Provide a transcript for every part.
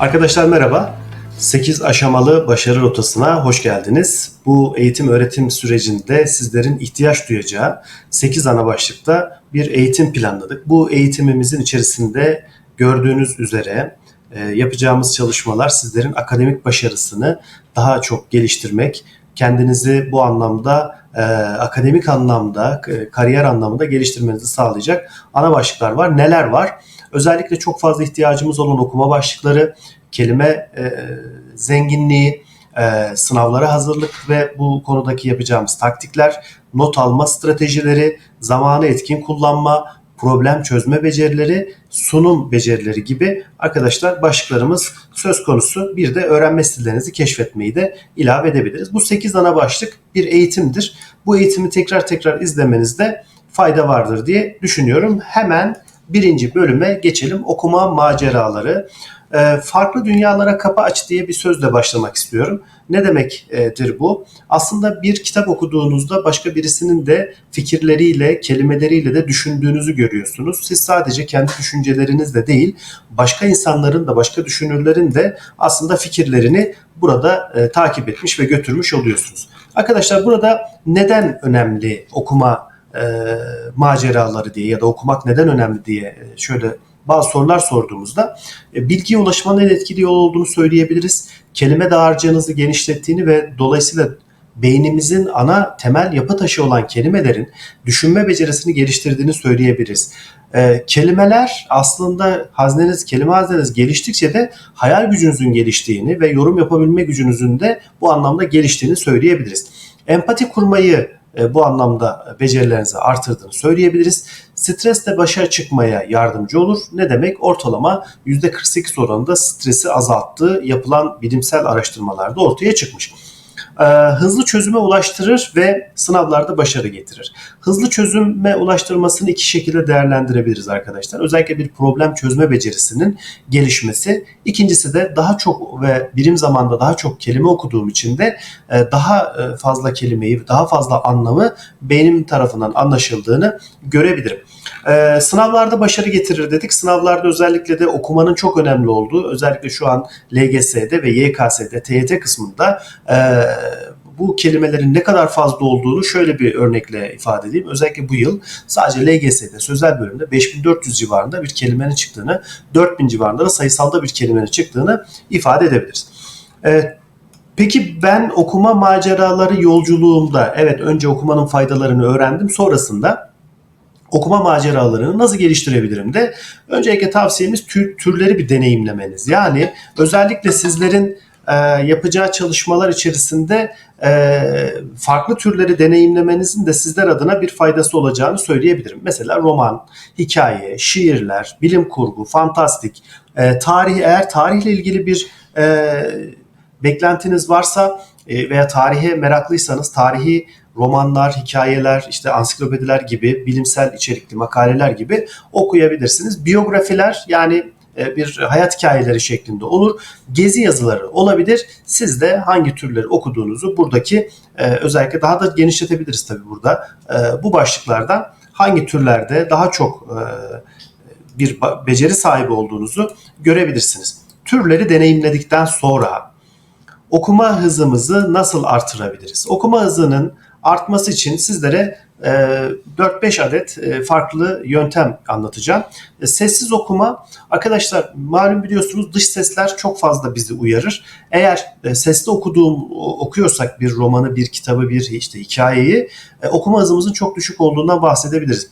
Arkadaşlar merhaba. 8 aşamalı başarı rotasına hoş geldiniz. Bu eğitim öğretim sürecinde sizlerin ihtiyaç duyacağı 8 ana başlıkta bir eğitim planladık. Bu eğitimimizin içerisinde gördüğünüz üzere e, yapacağımız çalışmalar sizlerin akademik başarısını daha çok geliştirmek, kendinizi bu anlamda e, akademik anlamda, e, kariyer anlamında geliştirmenizi sağlayacak ana başlıklar var. Neler var? Özellikle çok fazla ihtiyacımız olan okuma başlıkları, kelime e, zenginliği, e, sınavlara hazırlık ve bu konudaki yapacağımız taktikler, not alma stratejileri, zamanı etkin kullanma, problem çözme becerileri, sunum becerileri gibi arkadaşlar başlıklarımız söz konusu. Bir de öğrenme stillerinizi keşfetmeyi de ilave edebiliriz. Bu 8 ana başlık bir eğitimdir. Bu eğitimi tekrar tekrar izlemenizde fayda vardır diye düşünüyorum. Hemen birinci bölüme geçelim. Okuma maceraları. E, farklı dünyalara kapı aç diye bir sözle başlamak istiyorum. Ne demektir bu? Aslında bir kitap okuduğunuzda başka birisinin de fikirleriyle, kelimeleriyle de düşündüğünüzü görüyorsunuz. Siz sadece kendi düşüncelerinizle değil, başka insanların da, başka düşünürlerin de aslında fikirlerini burada e, takip etmiş ve götürmüş oluyorsunuz. Arkadaşlar burada neden önemli okuma e, maceraları diye ya da okumak neden önemli diye e, şöyle bazı sorular sorduğumuzda e, bilgiye ulaşmanın en etkili yol olduğunu söyleyebiliriz. Kelime dağarcığınızı genişlettiğini ve dolayısıyla beynimizin ana temel yapı taşı olan kelimelerin düşünme becerisini geliştirdiğini söyleyebiliriz. E, kelimeler aslında hazneniz, kelime hazneniz geliştikçe de hayal gücünüzün geliştiğini ve yorum yapabilme gücünüzün de bu anlamda geliştiğini söyleyebiliriz. Empati kurmayı bu anlamda becerilerinizi artırdığını söyleyebiliriz. Stresle başa çıkmaya yardımcı olur. Ne demek? Ortalama %48 oranında stresi azalttığı yapılan bilimsel araştırmalarda ortaya çıkmış. Ee, hızlı çözüme ulaştırır ve sınavlarda başarı getirir. Hızlı çözüme ulaştırmasını iki şekilde değerlendirebiliriz arkadaşlar. Özellikle bir problem çözme becerisinin gelişmesi. İkincisi de daha çok ve birim zamanda daha çok kelime okuduğum için de e, daha e, fazla kelimeyi, daha fazla anlamı benim tarafından anlaşıldığını görebilirim. Sınavlarda başarı getirir dedik. Sınavlarda özellikle de okumanın çok önemli olduğu, özellikle şu an LGS'de ve YKS'de, TYT kısmında e, bu kelimelerin ne kadar fazla olduğunu şöyle bir örnekle ifade edeyim. Özellikle bu yıl sadece LGS'de sözel bölümde 5400 civarında bir kelimenin çıktığını, 4000 civarında da sayısalda bir kelimenin çıktığını ifade edebiliriz. Evet, Peki ben okuma maceraları yolculuğumda evet önce okumanın faydalarını öğrendim. Sonrasında okuma maceralarını nasıl geliştirebilirim de öncelikle tavsiyemiz tür, türleri bir deneyimlemeniz. Yani özellikle sizlerin e, yapacağı çalışmalar içerisinde e, farklı türleri deneyimlemenizin de sizler adına bir faydası olacağını söyleyebilirim. Mesela roman, hikaye, şiirler, bilim kurgu, fantastik, e, tarih eğer tarihle ilgili bir beklentiniz varsa veya tarihe meraklıysanız tarihi romanlar, hikayeler, işte ansiklopediler gibi bilimsel içerikli makaleler gibi okuyabilirsiniz. Biyografiler yani bir hayat hikayeleri şeklinde olur. Gezi yazıları olabilir. Siz de hangi türleri okuduğunuzu buradaki e, özellikle daha da genişletebiliriz tabii burada. Bu başlıklardan hangi türlerde daha çok bir beceri sahibi olduğunuzu görebilirsiniz. Türleri deneyimledikten sonra okuma hızımızı nasıl artırabiliriz? Okuma hızının artması için sizlere 4-5 adet e, farklı yöntem anlatacağım. E, sessiz okuma arkadaşlar malum biliyorsunuz dış sesler çok fazla bizi uyarır. Eğer e, sesli okuduğum okuyorsak bir romanı, bir kitabı, bir işte hikayeyi okuma hızımızın çok düşük olduğundan bahsedebiliriz.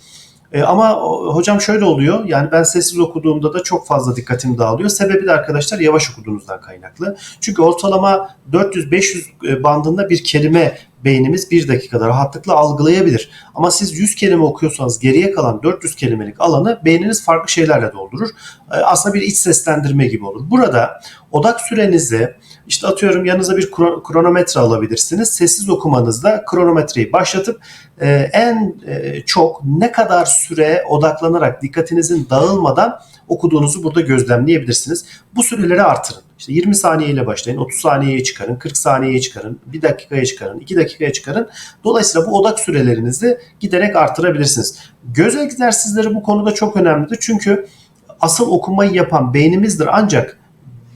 E, ama hocam şöyle oluyor. Yani ben sessiz okuduğumda da çok fazla dikkatim dağılıyor. Sebebi de arkadaşlar yavaş okuduğunuzdan kaynaklı. Çünkü ortalama 400-500 bandında bir kelime beynimiz bir dakikada rahatlıkla algılayabilir. Ama siz 100 kelime okuyorsanız geriye kalan 400 kelimelik alanı beyniniz farklı şeylerle doldurur. Ee, aslında bir iç seslendirme gibi olur. Burada odak sürenizi işte atıyorum yanınıza bir kronometre alabilirsiniz. Sessiz okumanızda kronometreyi başlatıp e, en e, çok ne kadar süre odaklanarak dikkatinizin dağılmadan okuduğunuzu burada gözlemleyebilirsiniz. Bu süreleri artırın. İşte 20 saniye başlayın, 30 saniyeye çıkarın, 40 saniyeye çıkarın, 1 dakikaya çıkarın, 2 dakikaya çıkarın. Dolayısıyla bu odak sürelerinizi giderek artırabilirsiniz. Göz egzersizleri bu konuda çok önemlidir. Çünkü asıl okumayı yapan beynimizdir ancak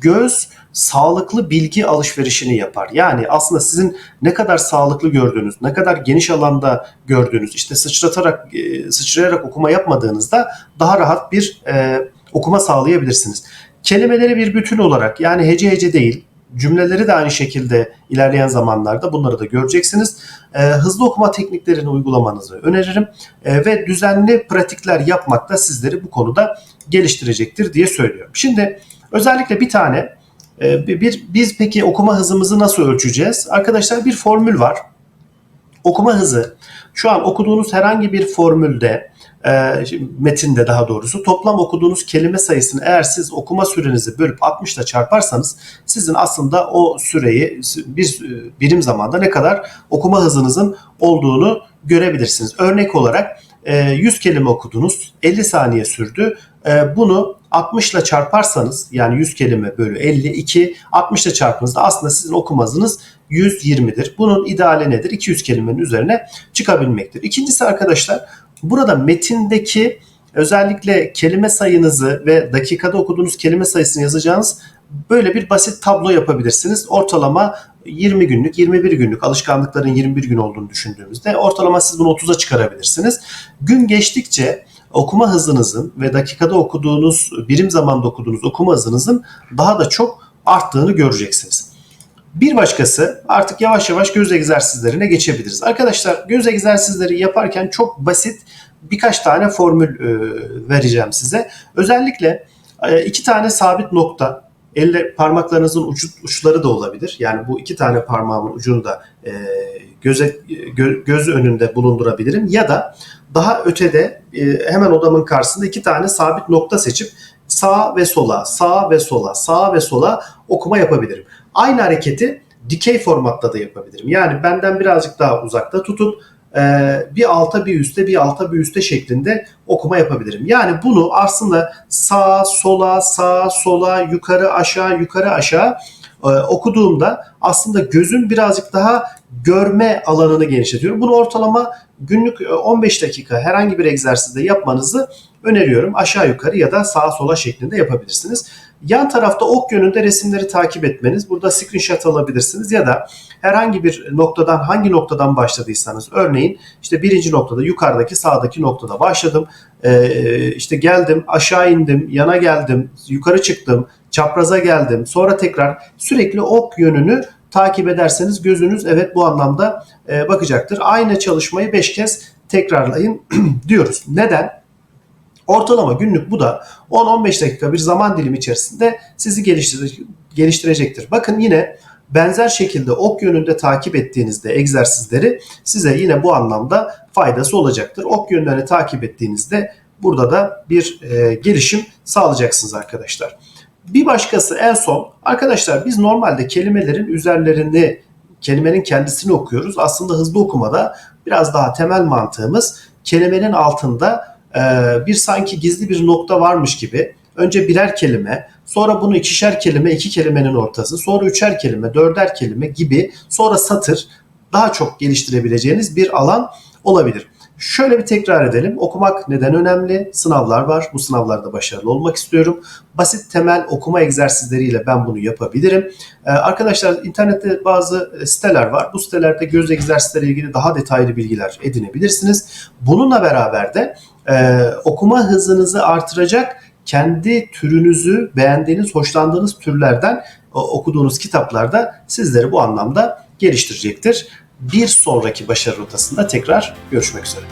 göz sağlıklı bilgi alışverişini yapar. Yani aslında sizin ne kadar sağlıklı gördüğünüz, ne kadar geniş alanda gördüğünüz, işte sıçratarak, e, sıçrayarak okuma yapmadığınızda daha rahat bir e, okuma sağlayabilirsiniz. Kelimeleri bir bütün olarak yani hece hece değil, cümleleri de aynı şekilde ilerleyen zamanlarda bunları da göreceksiniz. E, hızlı okuma tekniklerini uygulamanızı öneririm E, ve düzenli pratikler yapmak da sizleri bu konuda geliştirecektir diye söylüyorum. Şimdi özellikle bir tane e, bir, biz peki okuma hızımızı nasıl ölçeceğiz? Arkadaşlar bir formül var. Okuma hızı şu an okuduğunuz herhangi bir formülde e, metinde daha doğrusu toplam okuduğunuz kelime sayısını eğer siz okuma sürenizi bölüp 60 ile çarparsanız sizin aslında o süreyi bir birim zamanda ne kadar okuma hızınızın olduğunu görebilirsiniz. Örnek olarak e, 100 kelime okudunuz 50 saniye sürdü. E, bunu 60 ile çarparsanız yani 100 kelime bölü 52 60 ile çarptığınızda aslında sizin okuma hızınız 120'dir. Bunun ideali nedir? 200 kelimenin üzerine çıkabilmektir. İkincisi arkadaşlar burada metindeki özellikle kelime sayınızı ve dakikada okuduğunuz kelime sayısını yazacağınız böyle bir basit tablo yapabilirsiniz. Ortalama 20 günlük, 21 günlük alışkanlıkların 21 gün olduğunu düşündüğümüzde ortalama siz bunu 30'a çıkarabilirsiniz. Gün geçtikçe okuma hızınızın ve dakikada okuduğunuz, birim zamanda okuduğunuz okuma hızınızın daha da çok arttığını göreceksiniz. Bir başkası artık yavaş yavaş göz egzersizlerine geçebiliriz. Arkadaşlar göz egzersizleri yaparken çok basit birkaç tane formül e, vereceğim size. Özellikle e, iki tane sabit nokta, elle parmaklarınızın ucu, uçları da olabilir. Yani bu iki tane parmağımın ucunu da e, göze, gö, göz önünde bulundurabilirim. Ya da daha ötede e, hemen odamın karşısında iki tane sabit nokta seçip sağa ve sola, sağa ve sola, sağa ve sola okuma yapabilirim. Aynı hareketi dikey formatta da yapabilirim. Yani benden birazcık daha uzakta tutup e, bir alta bir üste bir alta bir üste şeklinde okuma yapabilirim. Yani bunu aslında sağa sola sağa sola yukarı aşağı yukarı aşağı e, okuduğumda aslında gözün birazcık daha görme alanını genişletiyorum. Bunu ortalama günlük 15 dakika herhangi bir egzersizde yapmanızı öneriyorum. Aşağı yukarı ya da sağa sola şeklinde yapabilirsiniz. Yan tarafta ok yönünde resimleri takip etmeniz. Burada screenshot alabilirsiniz ya da herhangi bir noktadan hangi noktadan başladıysanız örneğin işte birinci noktada yukarıdaki sağdaki noktada başladım. Ee, işte geldim aşağı indim yana geldim yukarı çıktım çapraza geldim sonra tekrar sürekli ok yönünü takip ederseniz gözünüz evet bu anlamda e, bakacaktır. Aynı çalışmayı 5 kez tekrarlayın diyoruz. Neden? Ortalama günlük bu da 10-15 dakika bir zaman dilimi içerisinde sizi geliştirecek, geliştirecektir. Bakın yine benzer şekilde ok yönünde takip ettiğinizde egzersizleri size yine bu anlamda faydası olacaktır. Ok yönlerini takip ettiğinizde burada da bir e, gelişim sağlayacaksınız arkadaşlar. Bir başkası en son arkadaşlar biz normalde kelimelerin üzerlerini kelimenin kendisini okuyoruz. Aslında hızlı okumada biraz daha temel mantığımız kelimenin altında bir sanki gizli bir nokta varmış gibi önce birer kelime, sonra bunu ikişer kelime, iki kelimenin ortası, sonra üçer kelime, dörder kelime gibi, sonra satır daha çok geliştirebileceğiniz bir alan olabilir. Şöyle bir tekrar edelim. Okumak neden önemli? Sınavlar var. Bu sınavlarda başarılı olmak istiyorum. Basit temel okuma egzersizleriyle ben bunu yapabilirim. Ee, arkadaşlar internette bazı siteler var. Bu sitelerde göz egzersizleri ilgili daha detaylı bilgiler edinebilirsiniz. Bununla beraber de e, okuma hızınızı artıracak kendi türünüzü beğendiğiniz, hoşlandığınız türlerden okuduğunuz kitaplarda sizleri bu anlamda geliştirecektir. Bir sonraki başarı rotasında tekrar görüşmek üzere.